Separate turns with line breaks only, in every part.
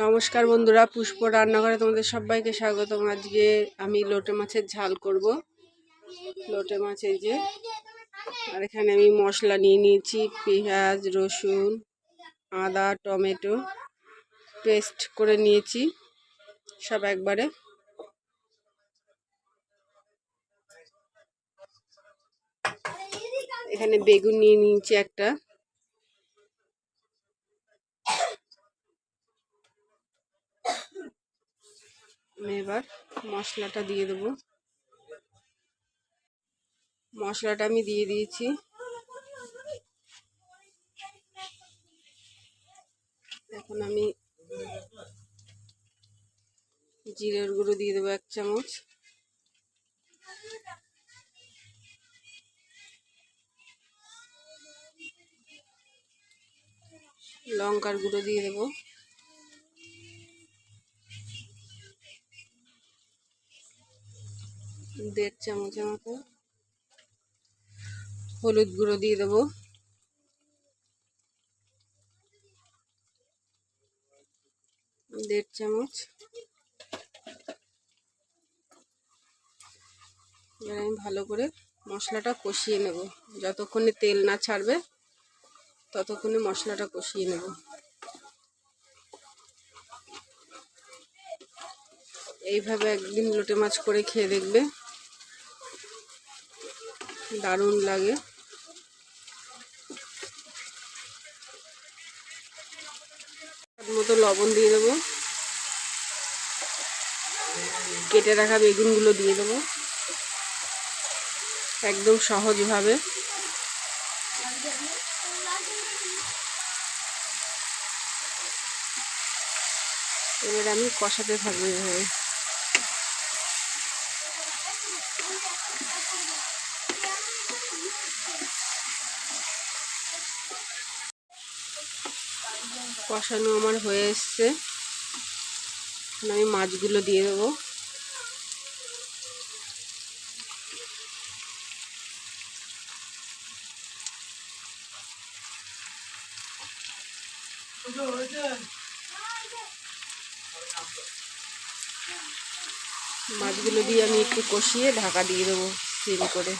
নমস্কার বন্ধুরা, পুষ্প রান্নাঘরে তোমাদের সবাইকে স্বাগতম। আজকে আমি লোটে মাছের ঝাল করব। লোটে মাছ এই যে, আর এখানে আমি মশলা নিয়ে নিয়েছি, পেঁয়াজ, রসুন, আদা, টমেটো পেস্ট করে নিয়েছি, সব একবারে। এখানে বেগুন নিয়ে নিয়েছি একটা। আমি এবার মশলাটা দিয়ে দেবো। মশলাটা আমি দিয়ে দিয়েছি। এখন আমি জিরের গুঁড়ো দিয়ে দেবো এক চামচ। লঙ্কার গুঁড়ো দিয়ে দেবো। দেড় চামচের মতো। হলুদ গুঁড়ো দিয়ে দেবো। দেড় চামচ। এবার আমি ভালো করে মশলাটা কষিয়ে নেব। যতক্ষণে তেল না ছাড়বে, ততক্ষণে মশলাটা কষিয়ে নেব। এইভাবে একদিন লোটে মাছ করে খেয়ে দেখবে। দারুণ লাগে। মতো লবণ দিয়ে দেবো। কেটে রাখা বেগুনগুলো দিয়ে দেবো। একদম সহজভাবে। এবার আমি কষাতে থাকব এভাবে। কষানো আমার হয়ে এসছে। আমি মাছগুলো দিয়ে দেবো। মাছগুলো দিয়ে আমি একটু কষিয়ে ঢাকা দিয়ে দেবো সিল করে।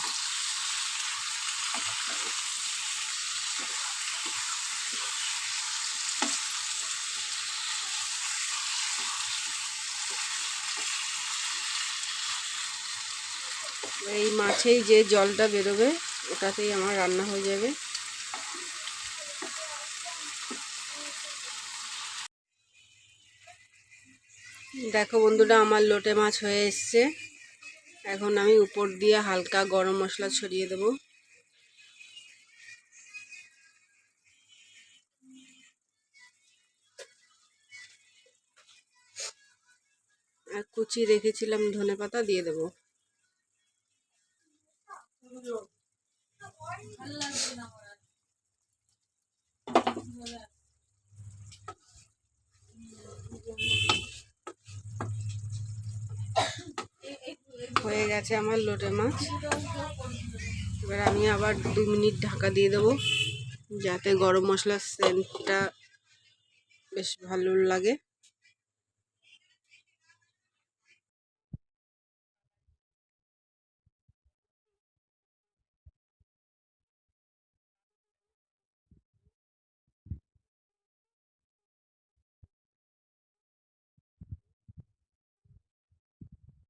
এই মাছেই যে জলটা বেরোবে, ওটাতেই আমার রান্না হয়ে যাবে। দেখো বন্ধুরা, আমার লোটে মাছ হয়ে এসছে। এখন আমি উপর দিয়ে হালকা গরম মশলা ছড়িয়ে দেব। আর কুচি রেখেছিলাম ধনে পাতা দিয়ে দেবো। হয়ে গেছে আমার লোটে মাছ। এবার আমি আবার দু মিনিট ঢাকা দিয়ে দেবো, যাতে গরম মশলার সেন্টটা বেশ ভালো লাগে।